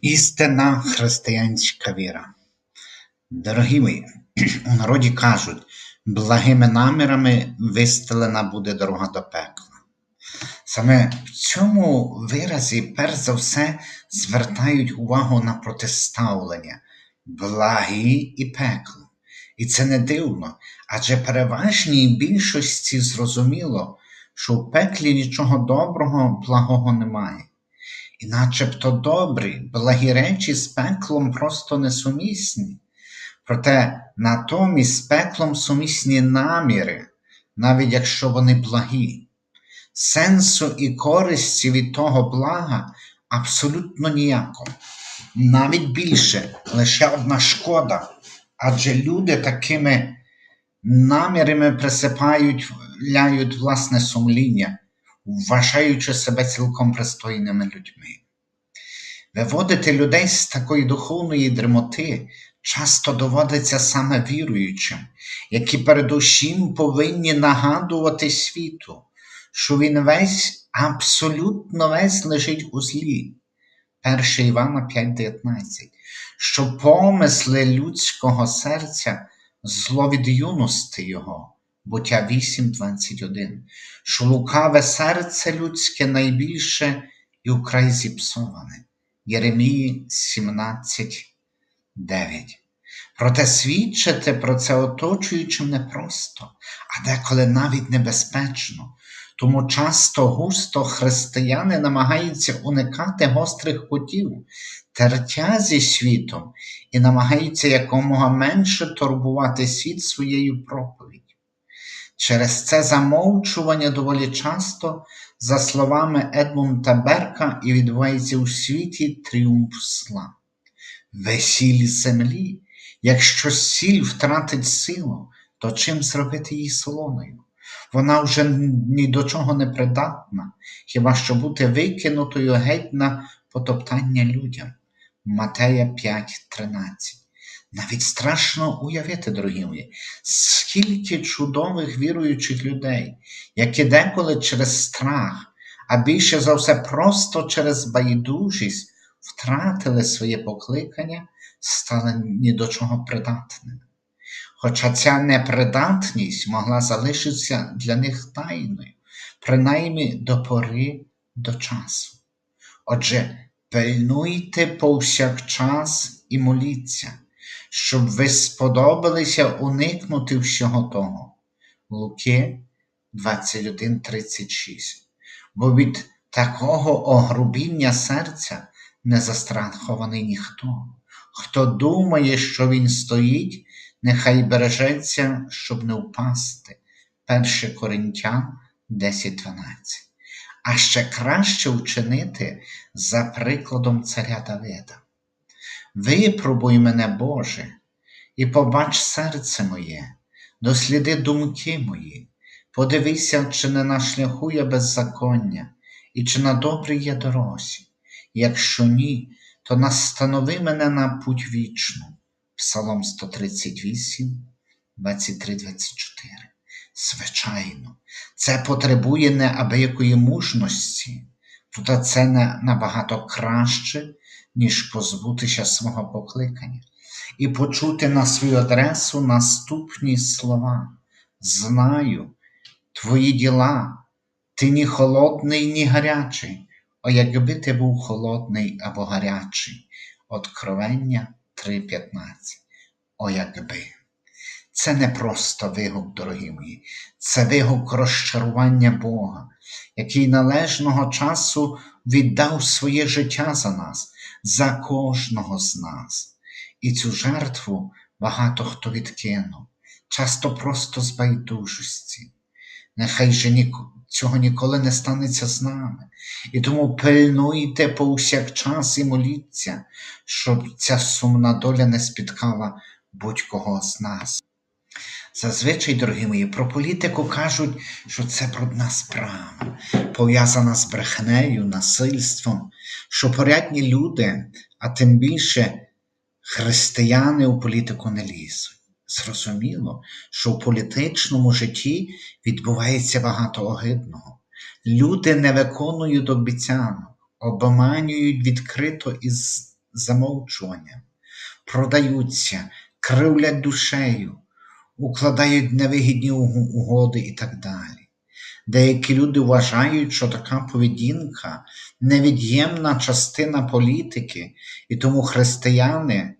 Істинна християнська віра. Дорогі мої, у народі кажуть, благими намірами вистелена буде дорога до пекла. Саме в цьому виразі, перш за все, звертають увагу на протиставлення благі і пекло. І це не дивно, адже переважній більшості зрозуміло, що в пеклі нічого доброго, благого немає. І начебто добрі, благі речі з пеклом просто несумісні. Проте натомість з пеклом сумісні наміри, навіть якщо вони благі. Сенсу і користі від того блага абсолютно ніякого. Навіть більше лише одна шкода, адже люди такими намірами присипають ляють власне сумління, вважаючи себе цілком пристойними людьми. Виводити людей з такої духовної дремоти часто доводиться саме віруючим, які передусім повинні нагадувати світу, що він весь, абсолютно весь лежить у злі. 1 Івана 5,19, що помисли людського серця зло від юності його, буття 8,21, що лукаве серце людське найбільше і вкрай зіпсоване. Єремії 17,9. Проте свідчити про це оточуючим непросто, а деколи навіть небезпечно. Тому часто густо християни намагаються уникати гострих кутів, тертя зі світом і намагаються якомога менше турбувати світ своєю проповіддю. Через це замовчування доволі часто, за словами Едмунда Берка, і відбувається у світі тріумф зла. Весіль землі, якщо сіль втратить силу, то чим зробити її солоною? Вона вже ні до чого не придатна, хіба що бути викинутою геть на потоптання людям. Матея 5,13. Навіть страшно уявити, дорогі мої, скільки чудових віруючих людей, які деколи через страх, а більше за все просто через байдужість втратили своє покликання, стали ні до чого придатними. Хоча ця непридатність могла залишитися для них тайною, принаймні до пори до часу. Отже, пильнуйте повсякчас і моліться, щоб ви сподобалися уникнути всього того. Луки 21:36. Бо від такого огрубіння серця не застрахований ніхто. Хто думає, що він стоїть, нехай бережеться, щоб не впасти. 1 Коринтян 10.12. А ще краще вчинити за прикладом царя Давида. Випробуй мене, Боже, і побач серце моє, досліди думки мої, подивися, чи не на шляху я беззаконня, і чи на добрій я дорозі. Якщо ні, то настанови мене на путь вічну. Псалом 138, 23, 24. Звичайно, це потребує неабиякої мужності, проте це набагато краще, ніж позбутися свого покликання і почути на свою адресу наступні слова. Знаю, твої діла, ти ні холодний, ні гарячий, о якби ти був холодний або гарячий. Откровення 3.15. О, якби. Це не просто вигук, дорогі мої, це вигук розчарування Бога, який належного часу віддав своє життя за нас, за кожного з нас. І цю жертву багато хто відкинув, часто просто з байдужості. Нехай же цього ніколи не станеться з нами. І тому пильнуйте повсякчас і моліться, щоб ця сумна доля не спіткала будь-кого з нас. Зазвичай, дорогі мої, про політику кажуть, що це брудна справа, пов'язана з брехнею, насильством, що порядні люди, а тим більше християни у політику не лізуть. Зрозуміло, що в політичному житті відбувається багато огидного. Люди не виконують обіцянок, обманюють відкрито із замовчуванням, продаються, кривлять душею, укладають невигідні угоди і так далі. Деякі люди вважають, що така поведінка невід'ємна частина політики, і тому християни,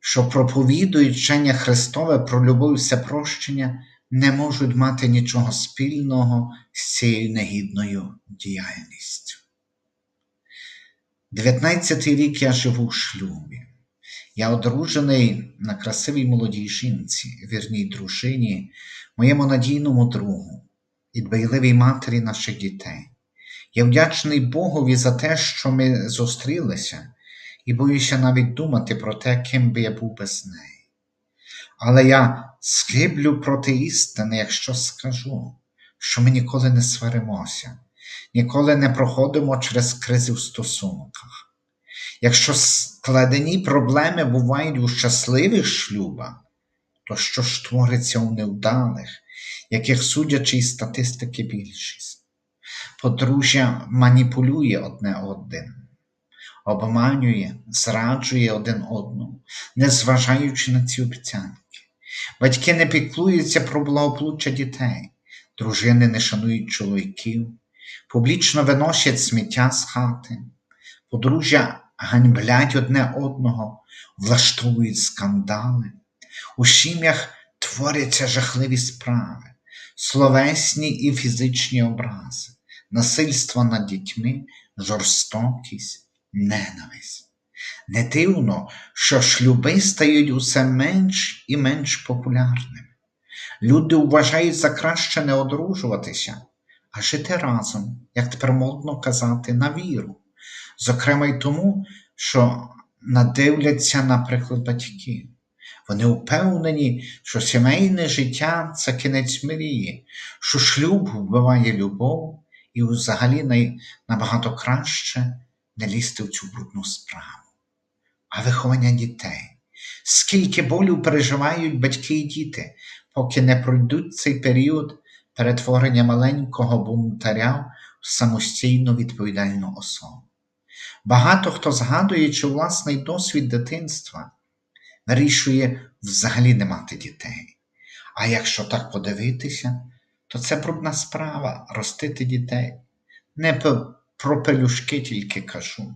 що проповідують вчення Христове про любов і всепрощення, не можуть мати нічого спільного з цією негідною діяльністю. 19-й рік я живу в шлюбі. Я одружений на красивій молодій жінці, вірній дружині, моєму надійному другу і дбайливій матері наших дітей. Я вдячний Богові за те, що ми зустрілися, і боюся навіть думати про те, ким би я був без неї. Але я схиблю проти істини, якщо скажу, що ми ніколи не сваримося, ніколи не проходимо через кризи в стосунках. Якщо складені проблеми бувають у щасливих шлюбах, то що ж твориться у невдалих, яких судячи із статистики більшість? Подружжя маніпулює одне одним, обманює, зраджує один одному, незважаючи на ці обіцянки. Батьки не піклуються про благополуччя дітей, дружини не шанують чоловіків, публічно виносять сміття з хати, подружжя ганьблять одне одного, влаштовують скандали. У сім'ях творяться жахливі справи, словесні і фізичні образи, насильство над дітьми, жорстокість, ненависть. Не дивно, що шлюби стають усе менш і менш популярними. Люди вважають за краще не одружуватися, а жити разом, як тепер модно казати, на віру. Зокрема й тому, що надивляться на приклад батьків. Вони впевнені, що сімейне життя це кінець мрії, що шлюб вбиває любов і взагалі набагато краще не лізти в цю брудну справу. А виховання дітей. Скільки болю переживають батьки і діти, поки не пройдуть цей період перетворення маленького бунтаря в самостійну відповідальну особу. Багато хто, згадуючи власний досвід дитинства, вирішує взагалі не мати дітей. А якщо так подивитися, то це брудна справа ростити дітей. Не про пелюшки тільки кажу.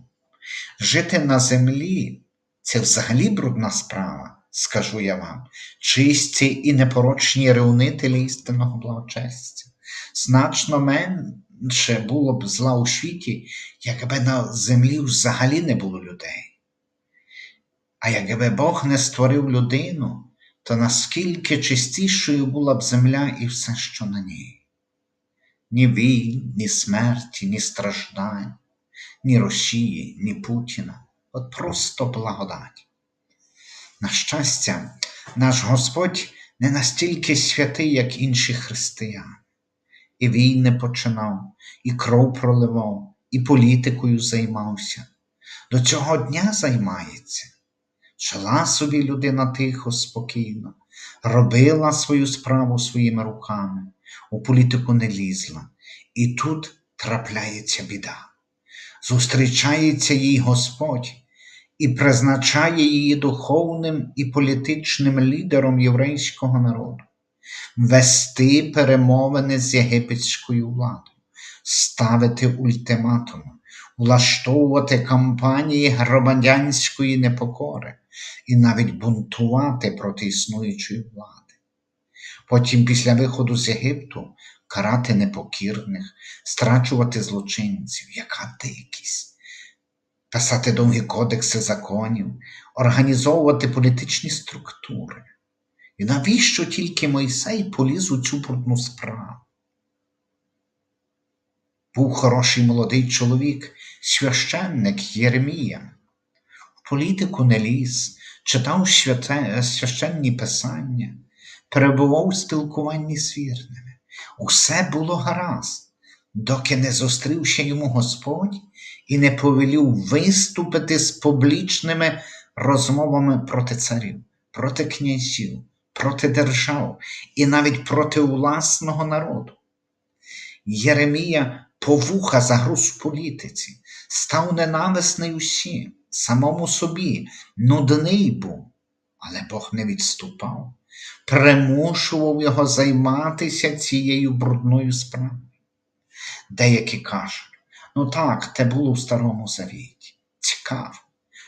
Жити на землі це взагалі брудна справа, скажу я вам, чисті і непорочні ревнителі істинного благочестя. Значно менше було б зла у світі, якби на землі взагалі не було людей. А якби Бог не створив людину, то наскільки чистішою була б земля і все, що на ній. Ні війн, ні смерті, ні страждань, ні Росії, ні Путіна, от просто благодать. На щастя, наш Господь не настільки святий, як інші християни. І війни починав, і кров проливав, і політикою займався. До цього дня займається. Жила собі людина тихо, спокійно, робила свою справу своїми руками, у політику не лізла. І тут трапляється біда. Зустрічається їй Господь і призначає її духовним і політичним лідером єврейського народу, вести перемовини з єгипетською владою, ставити ультиматуми, влаштовувати кампанії громадянської непокори і навіть бунтувати проти існуючої влади. Потім, після виходу з Єгипту, карати непокірних, страчувати злочинців, яка дикість, писати довгі кодекси законів, організовувати політичні структури. І навіщо тільки Мойсей поліз у цю брудну справу? Був хороший молодий чоловік, священник Єремія. В політику не ліз, читав святе, священні писання, перебував у спілкуванні з вірними. Усе було гаразд, доки не зустрівся йому Господь і не повелів виступити з публічними розмовами проти царів, проти князів, проти держав і навіть проти власного народу. Єремія по вуха загруз в політиці, став ненависний усім, самому собі, нудний був. Але Бог не відступав, примушував його займатися цією брудною справою. Деякі кажуть, ну так, те було в Старому Завіті. Цікаво,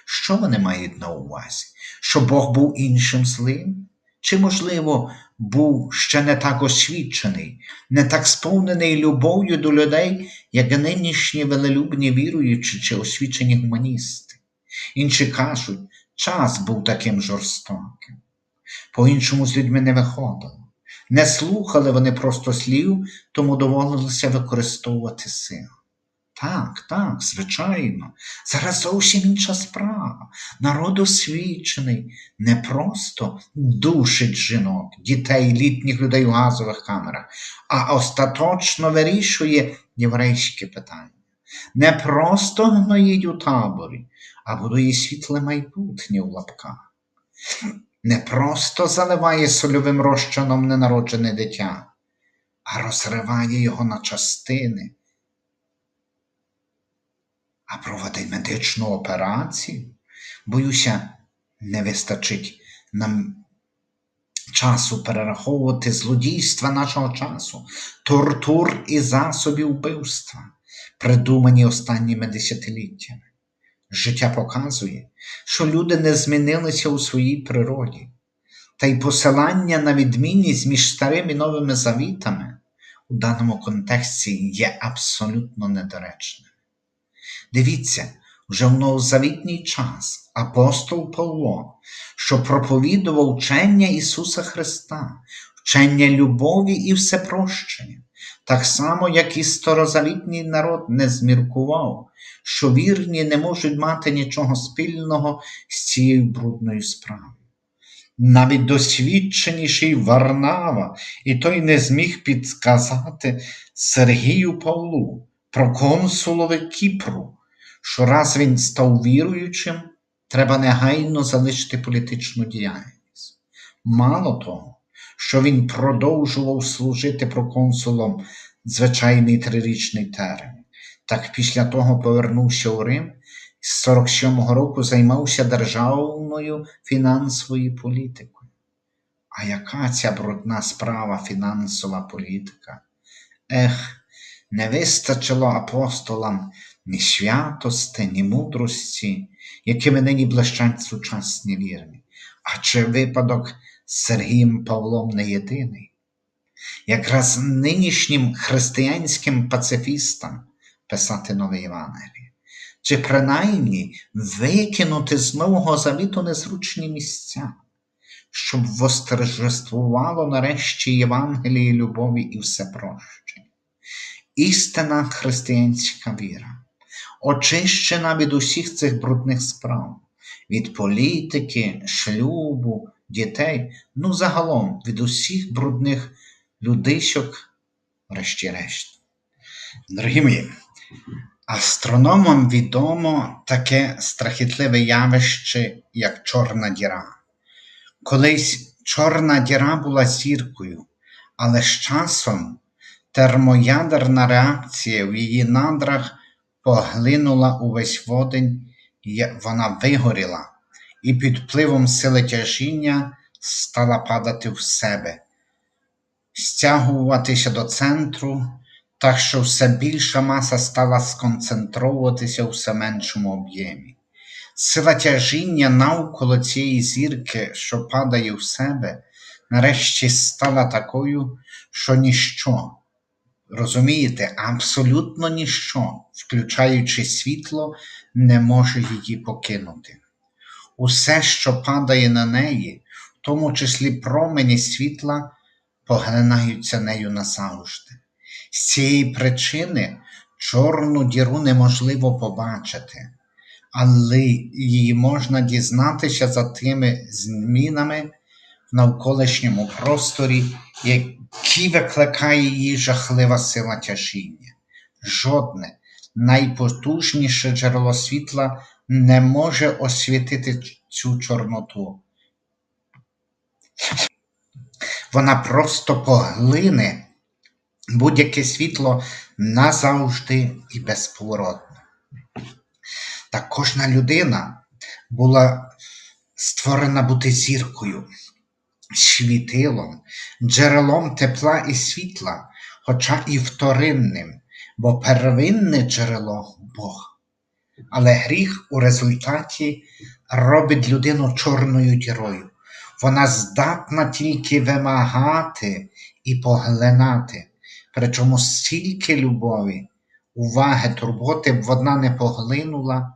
що вони мають на увазі? Що Бог був іншим злим? Чи, можливо, був ще не так освічений, не так сповнений любов'ю до людей, як нинішні велелюбні віруючі чи освічені гуманісти? Інші кажуть, час був таким жорстоким. По-іншому з людьми не виходило. Не слухали вони просто слів, тому доводилося використовувати силу. Так, так, звичайно, зараз зовсім інша справа. Народ освічений не просто душить жінок, дітей, літніх людей в газових камерах, а остаточно вирішує єврейське питання. Не просто гноїть у таборі, а будує світле майбутнє у лапках. Не просто заливає сольовим розчином ненароджене дитя, а розриває його на частини а проводить медичну операцію. Боюся, не вистачить нам часу перераховувати злодійства нашого часу, тортур і засобів вбивства, придумані останніми десятиліттями. Життя показує, що люди не змінилися у своїй природі, та й посилання на відмінність між старими і новими завітами у даному контексті є абсолютно недоречним. Дивіться, вже в новозавітній час апостол Павло, що проповідував вчення Ісуса Христа, вчення любові і всепрощення, так само, як і старозавітній народ не зміркував, що вірні не можуть мати нічого спільного з цією брудною справою. Навіть досвідченіший Варнава, і той не зміг підказати Сергію Павлу, проконсулові Кіпру, що раз він став віруючим, треба негайно залишити політичну діяльність. Мало того, що він продовжував служити проконсулом звичайний трирічний термін, так після того повернувся у Рим і з 47-го року займався державною фінансовою політикою. А яка ця брудна справа фінансова політика? Ех, не вистачило апостолам ні святости, ні мудрості, якими нині блищать сучасні вірні. А чи випадок з Сергієм Павлом не єдиний? Якраз нинішнім християнським пацифістам писати нове Євангеліє, чи принаймні викинути з Нового Завіту незручні місця, щоб восторжествувало нарешті Євангеліє любові і всепрощення. Істинна християнська віра, очищена від усіх цих брудних справ, від політики, шлюбу, дітей, ну загалом від усіх брудних людишок, врешті-решт. Дорогі мої, астрономам відомо таке страхітливе явище, як Чорна діра. Колись Чорна діра була зіркою, але з часом термоядерна реакція в її надрах поглинула увесь водень, вона вигоріла, і під впливом сили тяжіння стала падати в себе, стягуватися до центру, так що все більша маса стала сконцентровуватися у все меншому об'ємі. Сила тяжіння навколо цієї зірки, що падає в себе, нарешті стала такою, що ніщо, розумієте, абсолютно ніщо, включаючи світло, не може її покинути. Усе, що падає на неї, в тому числі промені світла, поглинаються нею назавжди. З цієї причини чорну діру неможливо побачити, але її можна дізнатися за тими змінами навколишньому просторі, які викликає її жахлива сила тяжіння. Жодне найпотужніше джерело світла не може освітити цю чорноту. Вона просто поглине будь-яке світло назавжди і безповоротно. Та кожна людина була створена бути зіркою, світилом, джерелом тепла і світла, хоча і вторинним, бо первинне джерело Бог. Але гріх у результаті робить людину чорною дірою. Вона здатна тільки вимагати і поглинати. Причому стільки любові, уваги, турботи б вона не поглинула,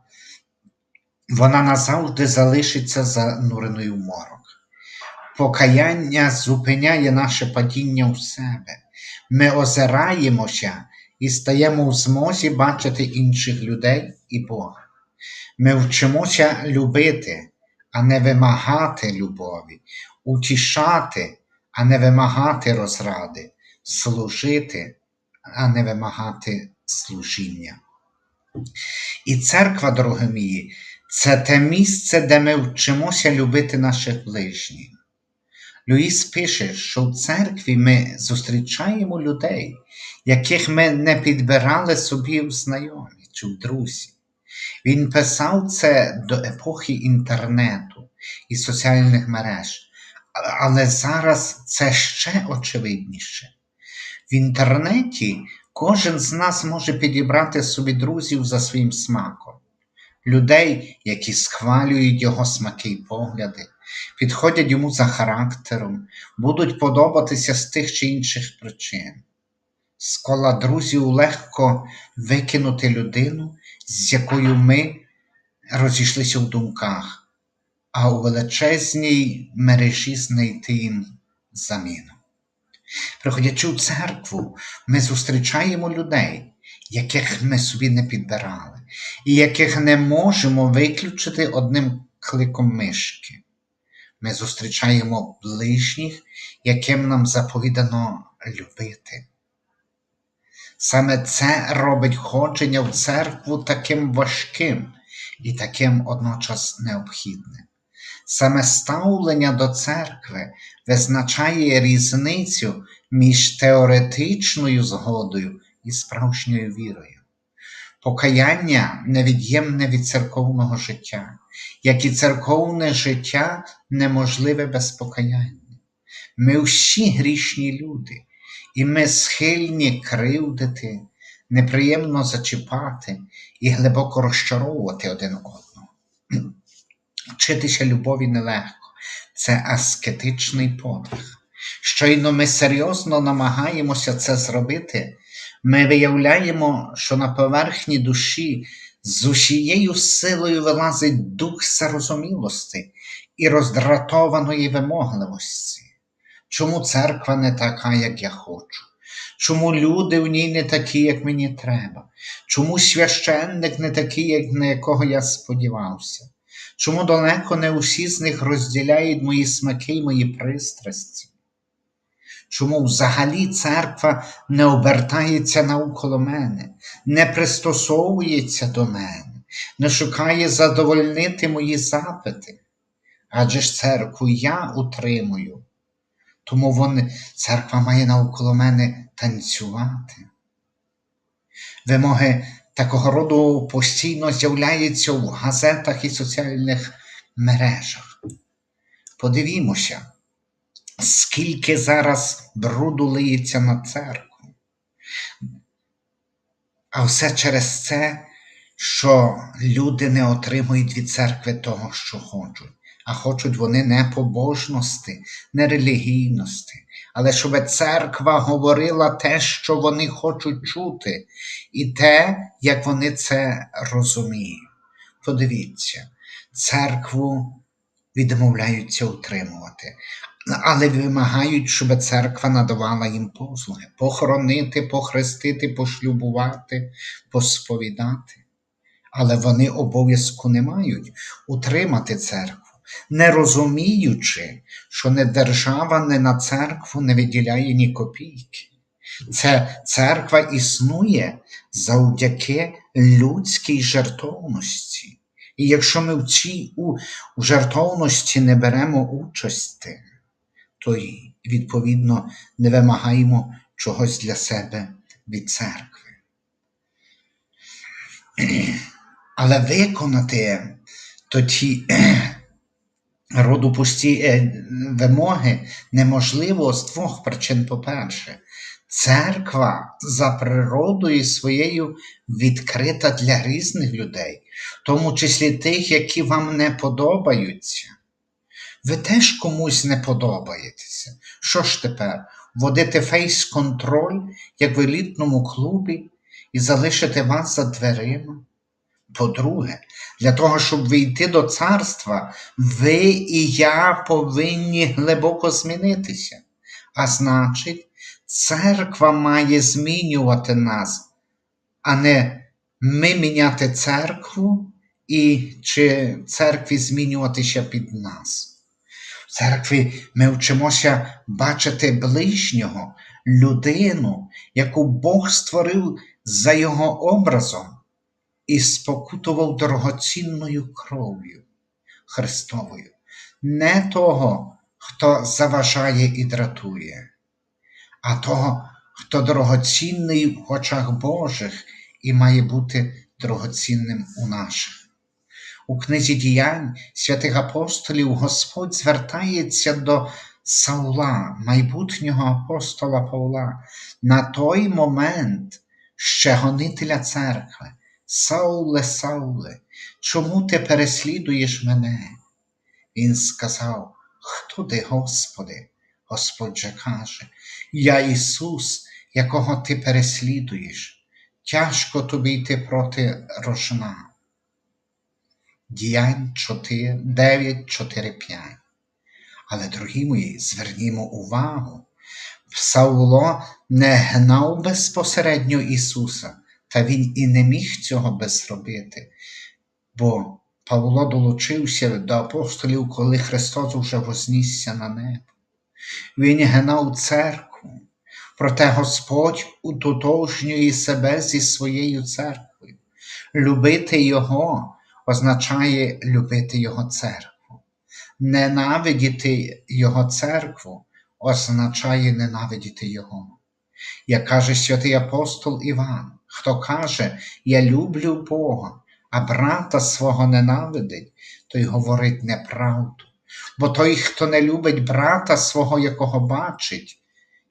вона назавжди залишиться зануреною в морок. Покаяння зупиняє наше падіння в себе. Ми озираємося і стаємо в змозі бачити інших людей і Бога. Ми вчимося любити, а не вимагати любові, утішати, а не вимагати розради, служити, а не вимагати служіння. І церква, дорогі мої, це те місце, де ми вчимося любити наших ближніх. Люїс пише, що в церкві ми зустрічаємо людей, яких ми не підбирали собі в знайомі чи в друзі. Він писав це до епохи інтернету і соціальних мереж, але зараз це ще очевидніше. В інтернеті кожен з нас може підібрати собі друзів за своїм смаком, людей, які схвалюють його смаки й погляди, підходять йому за характером, будуть подобатися з тих чи інших причин. З кола друзів легко викинути людину, з якою ми розійшлися в думках, а у величезній мережі знайти їм заміну. Приходячи в церкву, ми зустрічаємо людей, яких ми собі не підбирали, і яких не можемо виключити одним кликом мишки. Ми зустрічаємо ближніх, яким нам заповідано любити. Саме це робить ходження в церкву таким важким і таким одночас необхідним. Саме ставлення до церкви визначає різницю між теоретичною згодою і справжньою вірою. Покаяння невід'ємне від церковного життя, як і церковне життя неможливе без покаяння. Ми всі грішні люди, і ми схильні кривдити, неприємно зачіпати і глибоко розчаровувати один одного. Вчитися любові нелегко, це аскетичний подвиг. Щойно ми серйозно намагаємося це зробити, ми виявляємо, що на поверхні душі з усією силою вилазить дух зарозумілості і роздратованої вимогливості. Чому церква не така, як я хочу? Чому люди в ній не такі, як мені треба? Чому священник не такий, як на якого я сподівався? Чому далеко не усі з них розділяють мої смаки й мої пристрасті? Чому взагалі церква не обертається навколо мене, не пристосовується до мене, не шукає задовольнити мої запити? Адже ж церкву я утримую, тому вони, церква має навколо мене танцювати. Вимоги такого роду постійно з'являються в газетах і соціальних мережах. Подивімося, скільки зараз бруду лиється на церкву. А все через це, що люди не отримують від церкви того, що хочуть, а хочуть вони не побожності, не релігійності, але щоб церква говорила те, що вони хочуть чути, і те, як вони це розуміють. Подивіться, церкву відмовляються утримувати, але вимагають, щоб церква надавала їм послуги похоронити, похрестити, пошлюбувати, посповідати. Але вони обов'язку не мають утримати церкву, не розуміючи, що не держава, не на церкву не виділяє ні копійки. Це церква існує завдяки людській жертовності. І якщо ми в цій у, у жертовності не беремо участі, то й відповідно не вимагаємо чогось для себе від церкви. Але виконати тоді роду пусті е, вимоги неможливо з двох причин. По-перше, церква за природою своєю відкрита для різних людей, в тому числі тих, які вам не подобаються. Ви теж комусь не подобаєтеся. Що ж тепер? Вводити фейс-контроль, як в елітному клубі, і залишити вас за дверима? По-друге, для того, щоб війти до царства, ви і я повинні глибоко змінитися. А значить, церква має змінювати нас, а не ми міняти церкву і чи церкві змінюватися під нас. В церкві ми вчимося бачити ближнього, людину, яку Бог створив за його образом і спокутував дорогоцінною кров'ю Христовою, не того, хто заважає і дратує, а того, хто дорогоцінний в очах Божих і має бути дорогоцінним у наших. У книзі діянь святих апостолів Господь звертається до Саула, майбутнього апостола Павла, на той момент ще гонителя церкви. Сауле, Сауле, чому ти переслідуєш мене? Він сказав, Хто ти, Господи? Господь же каже, Я Ісус, якого ти переслідуєш, тяжко тобі йти проти рожна. Діянь 4, 9, 4, 5. Але, дорогі мої, звернімо увагу, Сауло не гнав безпосередньо Ісуса, та Він і не міг цього без зробити, бо Павло долучився до апостолів, коли Христос уже вознісся на небо. Він гнав церкву, проте Господь утотожнює себе зі своєю церквою. Любити Його означає любити Його церкву. Ненавидіти Його церкву означає ненавидіти Його. Як каже святий апостол Іван, хто каже, Я люблю Бога, а брата свого ненавидить, той говорить неправду. Бо той, хто не любить брата свого, якого бачить,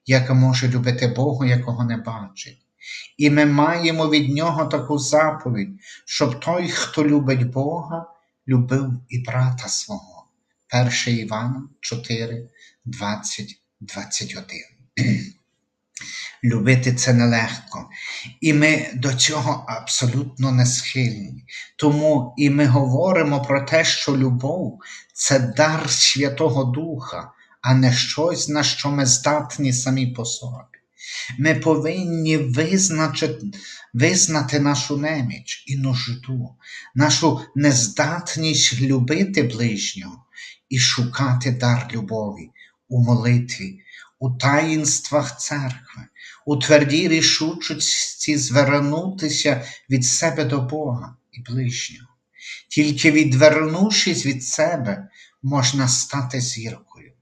як може любити Бога, якого не бачить. І ми маємо від нього таку заповідь, щоб той, хто любить Бога, любив і брата свого. 1 Івана 4, 20, 21. Любити це нелегко, і ми до цього абсолютно не схильні. Тому і ми говоримо про те, що любов це дар Святого Духа, а не щось, на що ми здатні самі по собі. Ми повинні визначити, визнати нашу неміч і нужду, нашу нездатність любити ближнього і шукати дар любові у молитві, у таїнствах церкви, у твердій рішучості звернутися від себе до Бога і ближнього. Тільки відвернувшись від себе, можна стати зіркою.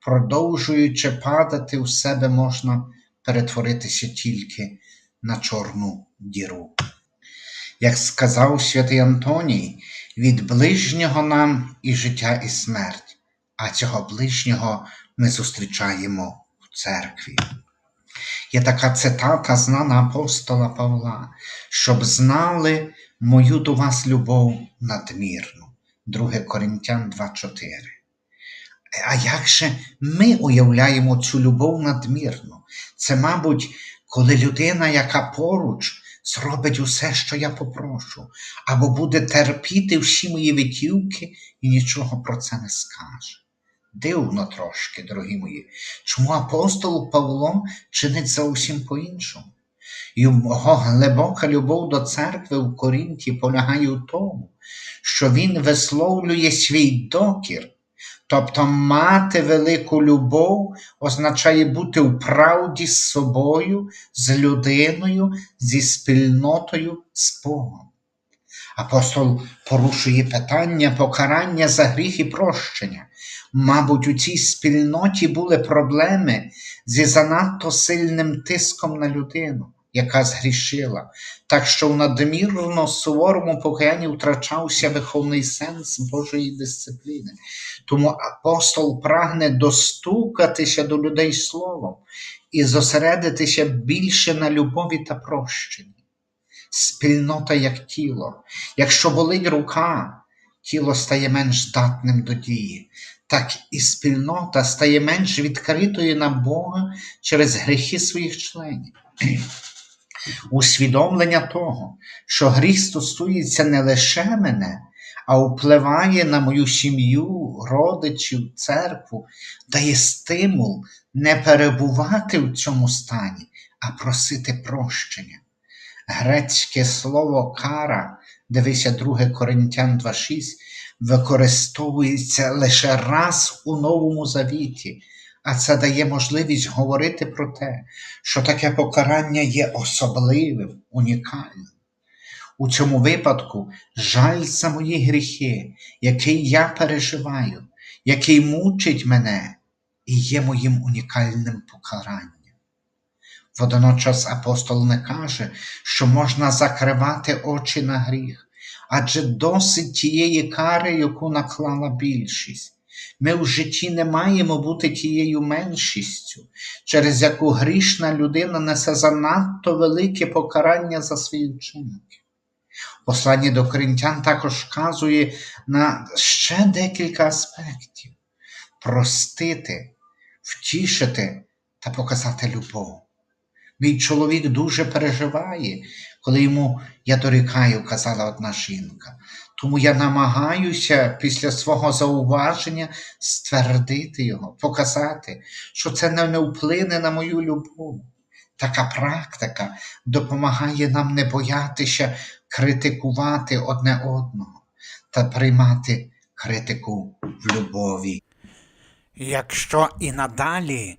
Продовжуючи падати у себе, можна перетворитися тільки на чорну діру. Як сказав святий Антоній, від ближнього нам і життя, і смерть, а цього ближнього ми зустрічаємо в церкві. Є така цитата знана апостола Павла, щоб знали мою до вас любов надмірну. 2 Коринтян 2,4. А як же ми уявляємо цю любов надмірну? Це, мабуть, коли людина, яка поруч, зробить усе, що я попрошу, або буде терпіти всі мої витівки і нічого про це не скаже. Дивно трошки, дорогі мої, чому апостол Павло чинить зовсім по-іншому. Його глибока любов до церкви в Корінті полягає в тому, що він висловлює свій докір, тобто мати велику любов означає бути в правді з собою, з людиною, зі спільнотою з Богом. Апостол порушує питання покарання за гріх і прощення. Мабуть, у цій спільноті були проблеми зі занадто сильним тиском на людину, яка згрішила, так що в надмірно суворому покаянні втрачався виховний сенс Божої дисципліни. Тому апостол прагне достукатися до людей словом і зосередитися більше на любові та прощенні. Спільнота як тіло. Якщо болить рука, тіло стає менш здатним до дії, так і спільнота стає менш відкритою на Бога через гріхи своїх членів. Усвідомлення того, що гріх стосується не лише мене, а впливає на мою сім'ю, родичів, церкву, дає стимул не перебувати в цьому стані, а просити прощення. Грецьке слово кара, дивися 2 Коринтян 2.6, використовується лише раз у Новому Завіті, а це дає можливість говорити про те, що таке покарання є особливим, унікальним. У цьому випадку жаль за мої гріхи, який я переживаю, який мучить мене і є моїм унікальним покаранням. Водночас апостол не каже, що можна закривати очі на гріх, адже досить тієї кари, яку наклала більшість. Ми в житті не маємо бути тією меншістю, через яку грішна людина несе занадто велике покарання за свої вчинки. Послання до коринтян також вказує на ще декілька аспектів: простити, втішити та показати любов. Мій чоловік дуже переживає, коли йому я дорікаю, казала одна жінка. Тому я намагаюся після свого зауваження ствердити його, показати, що це не вплине на мою любов. Така практика допомагає нам не боятися критикувати одне одного та приймати критику в любові. Якщо і надалі